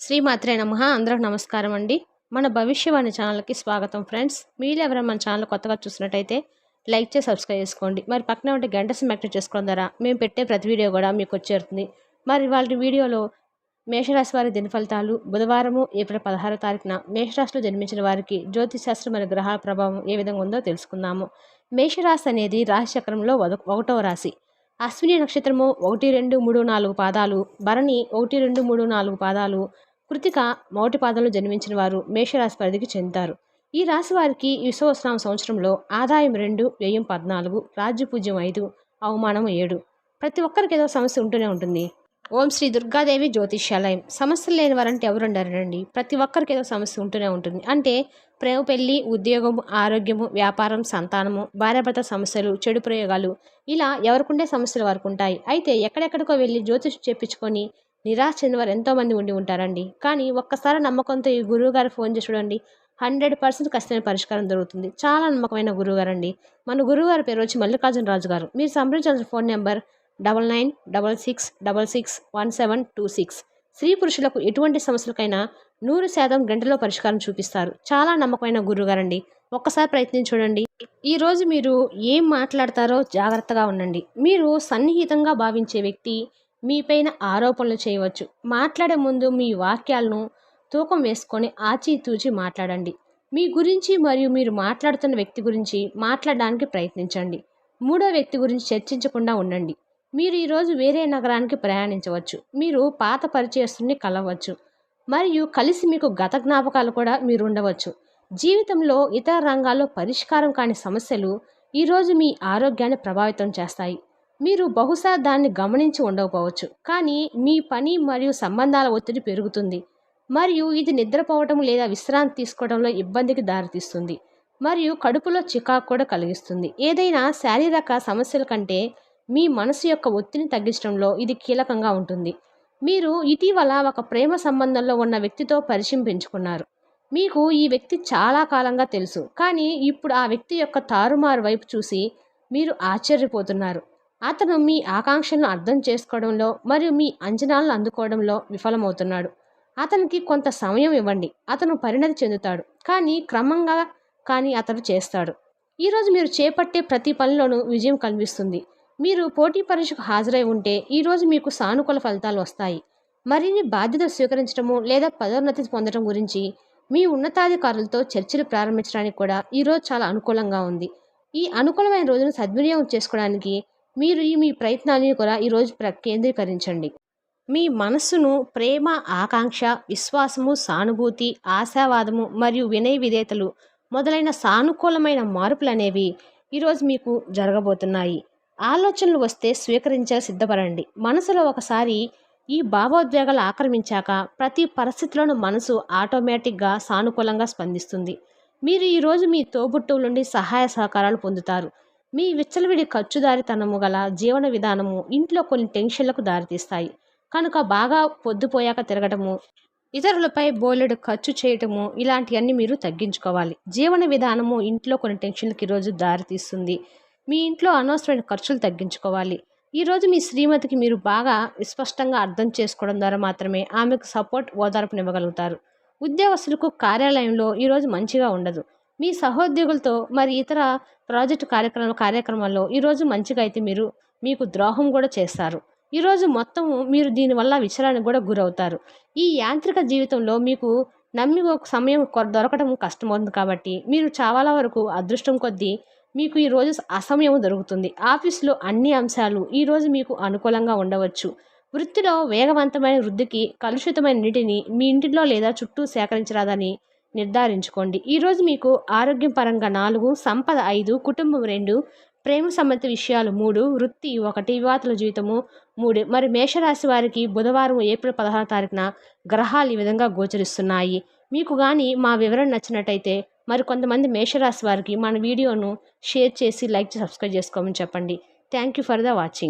శ్రీమాత్రే నమ. అందరూ నమస్కారం అండి. మన భవిష్యవాణి ఛానల్కి స్వాగతం ఫ్రెండ్స్. మీరు ఎవరైనా మన ఛానల్ కొత్తగా చూసినట్టయితే లైక్ చేసి సబ్స్క్రైబ్ చేసుకోండి. మరి పక్కన ఉంటే గంట సిమ్ యాక్టివ్ చేసుకోవడం ద్వారా మేము పెట్టే ప్రతి వీడియో కూడా మీకు వచ్చేరుతుంది. మరి వాళ్ళ వీడియోలో మేషరాశి వారి దిన ఫలితాలు బుధవారము ఏప్రిల్ పదహారో తారీఖున మేషరాశిలో జన్మించిన వారికి జ్యోతిశాస్త్రం మరియు గ్రహాల ప్రభావం ఏ విధంగా ఉందో తెలుసుకుందాము. మేషరాశి అనేది రాశి చక్రంలో ఒకటవ రాశి. అశ్విని నక్షత్రము ఒకటి రెండు మూడు నాలుగు పాదాలు. భరణి ఒకటి రెండు మూడు నాలుగు పాదాలు. కృతిక మొదటి పాదంలో జన్మించిన వారు మేషరాశి పరిధికి చెందుతారు. ఈ రాశి వారికి విశ్వవసనామ సంవత్సరంలో ఆదాయం రెండు వ్యయం పద్నాలుగు రాజ్యపూజ్యం ఐదు అవమానం ఏడు. ప్రతి ఒక్కరికి ఏదో సమస్య ఉంటూనే ఉంటుంది. ఓం శ్రీ దుర్గాదేవి జ్యోతిష్యాలయం. సమస్యలు లేని వారంటే ఎవరు ఉండారండి? ప్రతి ఒక్కరికి ఏదో సమస్య ఉంటూనే ఉంటుంది. అంటే ప్రేమ పెళ్ళి ఉద్యోగము ఆరోగ్యము వ్యాపారం సంతానము భార్యాభర్త సమస్యలు చెడు ప్రయోగాలు ఇలా ఎవరికుండే సమస్యలు వారికి ఉంటాయి అయితే ఎక్కడెక్కడికో వెళ్ళి జ్యోతిష్ చెప్పించుకొని నిరాశ చెందిన ఎంతోమంది ఉండి ఉంటారండి. కానీ ఒక్కసారి నమ్మకంతో ఈ గురువు గారు ఫోన్ చేసి చూడండి హండ్రెడ్ పర్సెంట్ ఖచ్చితమైన పరిష్కారం దొరుకుతుంది. చాలా నమ్మకమైన గురువు గారండి అండి మన గురువు గారి పేరు వచ్చి మల్లికార్జున రాజు గారు. మీరు సంప్రదించాల్సిన phone number double nine double six double six one seven two six. స్త్రీ పురుషులకు ఎటువంటి సమస్యలకైనా నూరు శాతం గంటలో పరిష్కారం చూపిస్తారు. చాలా నమ్మకమైన గురుగారండి ఒక్కసారి ప్రయత్నం చూడండి. ఈరోజు మీరు ఏం మాట్లాడతారో జాగ్రత్తగా ఉండండి. మీరు సన్నిహితంగా భావించే వ్యక్తి మీపైన ఆరోపణలు చేయవచ్చు. మాట్లాడే ముందు మీ వాక్యాలను తూకం వేసుకొని ఆచితూచి మాట్లాడండి. మీ గురించి మరియు మీరు మాట్లాడుతున్న వ్యక్తి గురించి మాట్లాడడానికి ప్రయత్నించండి. మూడో వ్యక్తి గురించి చర్చించకుండా ఉండండి. మీరు ఈరోజు వేరే నగరానికి ప్రయాణించవచ్చు. మీరు పాత పరిచయస్తుని కలవచ్చు. మరియు కలిసి మీకు గత జ్ఞాపకాలు కూడా మీరు ఉండవచ్చు జీవితంలో ఇతర రంగాల్లో పరిష్కారం కాని సమస్యలు ఈరోజు మీ ఆరోగ్యాన్ని ప్రభావితం చేస్తాయి. మీరు బహుశా దాన్ని గమనించి ఉండకపోవచ్చు. కానీ మీ పని మరియు సంబంధాల ఒత్తిడి పెరుగుతుంది. మరియు ఇది నిద్రపోవటం లేదా విశ్రాంతి తీసుకోవడంలో ఇబ్బందికి దారితీస్తుంది. మరియు కడుపులో చికాకు కూడా కలిగిస్తుంది. ఏదైనా శారీరక సమస్యల కంటే మీ మనసు యొక్క ఒత్తిడిని తగ్గించడంలో ఇది కీలకంగా ఉంటుంది. మీరు ఇటీవల ఒక ప్రేమ సంబంధంలో ఉన్న వ్యక్తితో పరిచయం పెంచుకున్నారు మీకు ఈ వ్యక్తి చాలా కాలంగా తెలుసు. కానీ ఇప్పుడు ఆ వ్యక్తి యొక్క తారుమారు వైపు చూసి మీరు ఆశ్చర్యపోతున్నారు. అతను మీ ఆకాంక్షలను అర్థం చేసుకోవడంలో మరియు మీ అంచనాలను అందుకోవడంలో విఫలమవుతున్నాడు. అతనికి కొంత సమయం ఇవ్వండి. అతను పరిణతి చెందుతాడు. కానీ క్రమంగా కానీ అతను చేస్తాడు. ఈరోజు మీరు చేపట్టే ప్రతి పనిలోనూ విజయం కనిపిస్తుంది మీరు పోటీ పరీక్షకు హాజరై ఉంటే ఈరోజు మీకు సానుకూల ఫలితాలు వస్తాయి. మరిన్ని బాధ్యతలు స్వీకరించడము లేదా పదోన్నతి పొందడం గురించి మీ ఉన్నతాధికారులతో చర్చలు ప్రారంభించడానికి కూడా ఈరోజు చాలా అనుకూలంగా ఉంది. ఈ అనుకూలమైన రోజును సద్వినియోగం చేసుకోవడానికి మీరు ఈ మీ ప్రయత్నాలను కూడా ఈరోజు కేంద్రీకరించండి. మీ మనస్సును ప్రేమ ఆకాంక్ష విశ్వాసము సానుభూతి ఆశావాదము మరియు వినయ విధేతలు మొదలైన సానుకూలమైన మార్పులు అనేవి ఈరోజు మీకు జరగబోతున్నాయి. ఆలోచనలు వస్తే స్వీకరించే సిద్ధపడండి. మనసులో ఒకసారి ఈ భావోద్వేగాలు ఆక్రమించాక ప్రతి పరిస్థితిలోనూ మనసు ఆటోమేటిక్గా సానుకూలంగా స్పందిస్తుంది. మీరు ఈరోజు మీ తోబుట్టువు నుండి సహాయ సహకారాలు పొందుతారు. మీ విచ్చలవిడి ఖర్చుదారితనము గల జీవన విధానము ఇంట్లో కొన్ని టెన్షన్లకు దారితీస్తాయి. కనుక బాగా పొద్దుపోయాక తిరగటము ఇతరులపై బోలెడు ఖర్చు చేయటము ఇలాంటివన్నీ మీరు తగ్గించుకోవాలి. జీవన విధానము ఇంట్లో కొన్ని టెన్షన్లకు ఈరోజు దారితీస్తుంది. మీ ఇంట్లో అనవసరమైన ఖర్చులు తగ్గించుకోవాలి. ఈరోజు మీ శ్రీమతికి మీరు బాగా విస్పష్టంగా అర్థం చేసుకోవడం ద్వారా మాత్రమే ఆమెకు సపోర్ట్ ఓదార్పునివ్వగలుగుతారు. ఉద్యోగస్తులకు కార్యాలయంలో ఈరోజు మంచిగా ఉండదు. మీ సహోద్యోగులతో మరి ఇతర ప్రాజెక్టు కార్యక్రమ కార్యక్రమాల్లో ఈరోజు మంచిగా అయితే మీరు మీకు ద్రోహం కూడా చేస్తారు. ఈరోజు మొత్తం మీరు దీనివల్ల విచారానికి కూడా గురవుతారు. ఈ యాంత్రిక జీవితంలో మీకు నమ్మి ఒక సమయం దొరకడం కష్టమవుతుంది కాబట్టి మీరు చాలా వరకు అదృష్టం కొద్దీ మీకు ఈరోజు అసమయం దొరుకుతుంది ఆఫీస్లో అన్ని అంశాలు ఈరోజు మీకు అనుకూలంగా ఉండవచ్చు. వృత్తిలో వేగవంతమైన వృద్ధికి కలుషితమైన నీటిని మీ ఇంటిలో లేదా చుట్టూ సేకరించరాదని నిర్ధారించుకోండి. ఈరోజు మీకు ఆరోగ్యం పరంగా నాలుగు సంపద ఐదు కుటుంబం రెండు ప్రేమ సంబంధిత విషయాలు మూడు వృత్తి ఒకటి వివాతుల జీవితము మూడు. మరి మేషరాశి వారికి బుధవారం ఏప్రిల్ పదహారు తారీఖున గ్రహాలు ఈ విధంగా గోచరిస్తున్నాయి. మీకు కానీ మా వివరణ నచ్చినట్టయితే మరి కొంతమంది మేషరాశి వారికి మన వీడియోను షేర్ చేసి లైక్ సబ్స్క్రైబ్ చేసుకోమని చెప్పండి. Thank you for the watching